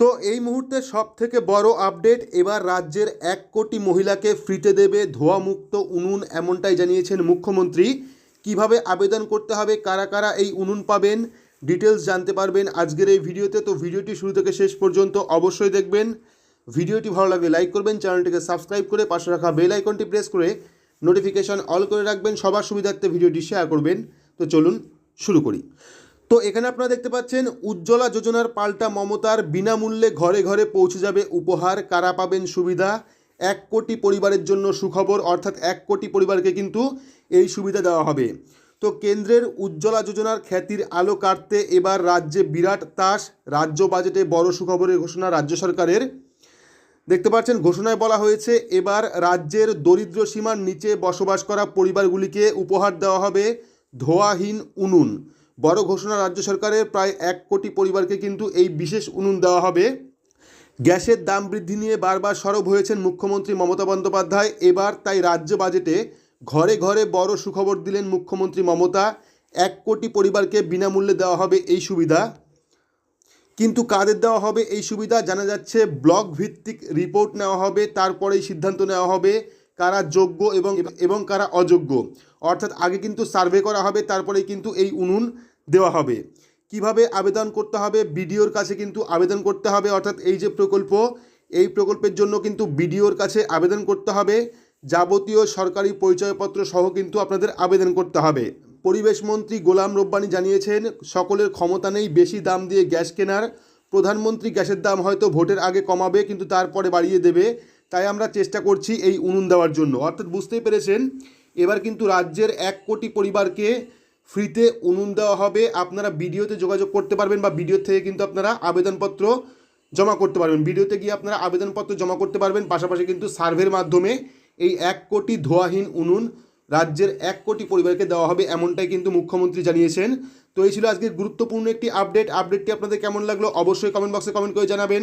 তো এই মুহূর্তে সব থেকে বড় আপডেট, এবার রাজ্যের এক কোটি মহিলাকে ফ্রিতে দেবে ধোঁয়ামুক্ত উনুন এমনটাই জানিয়েছেন মুখ্যমন্ত্রী। কীভাবে আবেদন করতে হবে, কারা কারা এই উনুন পাবেন ডিটেলস জানতে পারবেন আজকের এই ভিডিওতে। তো ভিডিওটি শুরু থেকে শেষ পর্যন্ত অবশ্যই দেখবেন। ভিডিওটি ভালো লাগলে লাইক করবেন, চ্যানেলটিকে সাবস্ক্রাইব করে পাশে রাখা বেল আইকনটি প্রেস করে নোটিফিকেশন অল করে রাখবেন। সবার সুবিধার্থে ভিডিওটি শেয়ার করবেন। তো চলুন শুরু করি। তো এখানে আপনারা দেখতে পাচ্ছেন, উজ্জ্বলা যোজনার পাল্টা মমতার বিনামূল্যে ঘরে ঘরে পৌঁছে যাবে উপহার। কারা পাবেন সুবিধা? এক কোটি পরিবারের জন্য সুখবর, অর্থাৎ এক কোটি পরিবারকে কিন্তু এই সুবিধা দেওয়া হবে। তো কেন্দ্রের উজ্জ্বলা যোজনার খ্যাতির আলো কাটতে এবার রাজ্যে বিরাট তাস। রাজ্য বাজেটে বড় সুখবরের ঘোষণা রাজ্য সরকারের। দেখতে পাচ্ছেন, ঘোষণায় বলা হয়েছে, এবার রাজ্যের দরিদ্র সীমার নিচে বসবাস করা পরিবারগুলিকে উপহার দেওয়া হবে ধোয়াহীন উনুন। বড় ঘোষণা রাজ্য সরকারের প্রায় এক কোটি পরিবারকে কিন্তু এই বিশেষ উনুন দেওয়া হবে। গ্যাসের দাম বৃদ্ধি নিয়ে বারবার সরব হয়েছেন মুখ্যমন্ত্রী মমতা বন্দ্যোপাধ্যায়। এবার তাই রাজ্য বাজেটে ঘরে ঘরে বড় সুখবর দিলেন মুখ্যমন্ত্রী মমতা। এক কোটি পরিবারকে বিনামূল্যে দেওয়া হবে এই সুবিধা। কিন্তু কাদের দেওয়া হবে এই সুবিধা জানা যাচ্ছে, ব্লক ভিত্তিক রিপোর্ট নেওয়া হবে, তারপরেই সিদ্ধান্ত নেওয়া হবে। কারা যোগ্য এবং এবং কারা অযোগ্য। অর্থাৎ আগে কিন্তু সার্ভে করা হবে তারপরেই কিন্তু এই উনুন দেওয়া হবে। কীভাবে আবেদন করতে হবে? বিডিওর কাছে কিন্তু আবেদন করতে হবে। অর্থাৎ এই যে প্রকল্প এই প্রকল্পের জন্য কিন্তু বিডিওর কাছে আবেদন করতে হবে। যাবতীয় সরকারি পরিচয়পত্র সহ কিন্তু আপনাদের আবেদন করতে হবে। পরিবেশ মন্ত্রী গোলাম রব্বানি জানিয়েছেন সকলের ক্ষমতা নেই বেশি দাম দিয়ে গ্যাস কেনার। প্রধানমন্ত্রী গ্যাসের দাম হয়তো ভোটের আগে কমাবে কিন্তু তারপরে বাড়িয়ে দেবে। তাই আমরা চেষ্টা করছি এই উনুন দেওয়ার জন্য। অর্থাৎ বুঝতেই পেরেছেন, এবার কিন্তু রাজ্যের এক কোটি পরিবারকে ফ্রিতে উনুন দেওয়া হবে। আপনারা ভিডিওতে যোগাযোগ করতে পারবেন বা ভিডিও থেকে কিন্তু আপনারা আবেদনপত্র জমা করতে পারবেন। ভিডিওতে গিয়ে আপনারা আবেদনপত্র জমা করতে পারবেন, পাশাপাশি কিন্তু সার্ভের মাধ্যমে এই এক কোটি ধোয়াহীন উনুন রাজ্যের এক কোটি পরিবারকে দেওয়া হবে এমনটাই কিন্তু মুখ্যমন্ত্রী জানিয়েছেন। তো এই ছিল আজকের গুরুত্বপূর্ণ একটি আপডেট। আপডেটটি আপনাদের কেমন লাগল অবশ্যই কমেন্ট বক্সে কমেন্ট করে জানাবেন।